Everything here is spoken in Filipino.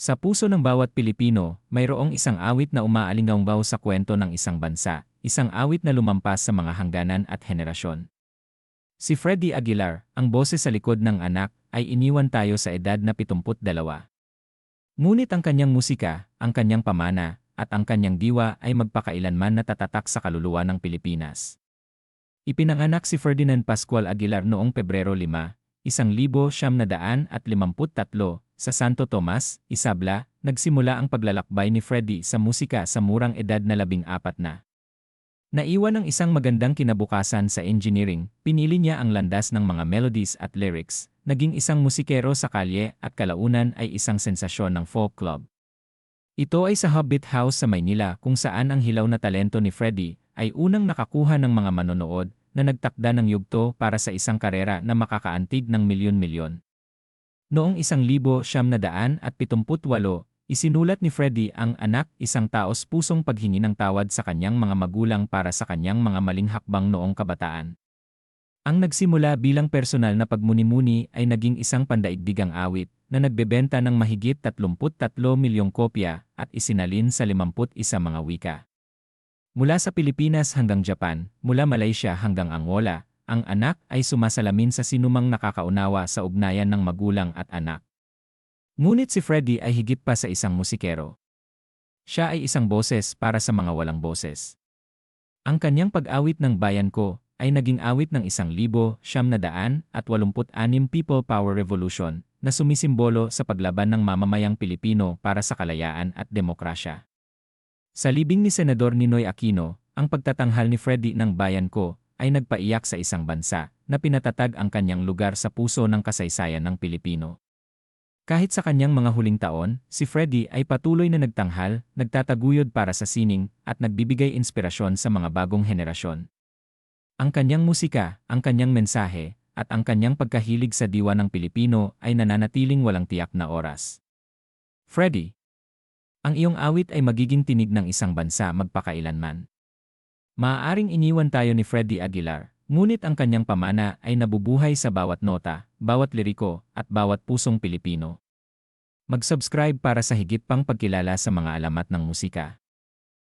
Sa puso ng bawat Pilipino, mayroong isang awit na umaalinggaw sa kwento ng isang bansa, isang awit na lumampas sa mga hangganan at henerasyon. Si Freddy Aguilar, ang boses sa likod ng anak, ay iniwan tayo sa edad na 72. Ngunit ang kanyang musika, ang kanyang pamana, at ang kanyang diwa ay magpakailanman natatatak sa kaluluwa ng Pilipinas. Ipinanganak si Ferdinand Pascual Aguilar noong Pebrero 5, 1953 sa Santo Tomas, Isabela, nagsimula ang paglalakbay ni Freddy sa musika sa murang edad na labing apat na. Naiwan ng isang magandang kinabukasan sa engineering, pinili niya ang landas ng mga melodies at lyrics, naging isang musikero sa kalye at kalaunan ay isang sensasyon ng folk club. Ito ay sa Hobbit House sa Maynila kung saan ang hilaw na talento ni Freddy ay unang nakakuha ng mga manonood na nagtakda ng yugto para sa isang karera na makakaantig ng milyon-milyon. Noong isang libo siyam na daan at pitumputwalo, isinulat ni Freddy ang anak isang taos pusong paghingi ng tawad sa kanyang mga magulang para sa kanyang mga maling hakbang noong kabataan. Ang nagsimula bilang personal na pagmuni-muni ay naging isang pandaigdigang awit na nagbebenta ng mahigit 33 milyong kopya at isinalin sa 51 mga wika. Mula sa Pilipinas hanggang Japan, mula Malaysia hanggang Angola, ang anak ay sumasalamin sa sinumang nakakaunawa sa ugnayan ng magulang at anak. Ngunit si Freddy ay higit pa sa isang musikero. Siya ay isang boses para sa mga walang boses. Ang kanyang pag-awit ng bayan ko ay naging awit ng isang libo, siyam na daan, at walumput anim People Power Revolution na sumisimbolo sa paglaban ng mamamayang Pilipino para sa kalayaan at demokrasya. Sa libing ni Senador Ninoy Aquino, ang pagtatanghal ni Freddy ng bayan ko ay nagpaiyak sa isang bansa na pinatatag ang kanyang lugar sa puso ng kasaysayan ng Pilipino. Kahit sa kanyang mga huling taon, si Freddy ay patuloy na nagtanghal, nagtataguyod para sa sining, at nagbibigay inspirasyon sa mga bagong henerasyon. Ang kanyang musika, ang kanyang mensahe, at ang kanyang pagkahilig sa diwa ng Pilipino ay nananatiling walang tiyak na oras. Freddy, ang iyong awit ay magiging tinig ng isang bansa magpakailanman. Maaaring iniwan tayo ni Freddy Aguilar, ngunit ang kanyang pamana ay nabubuhay sa bawat nota, bawat liriko, at bawat pusong Pilipino. Mag-subscribe para sa higit pang pagkilala sa mga alamat ng musika.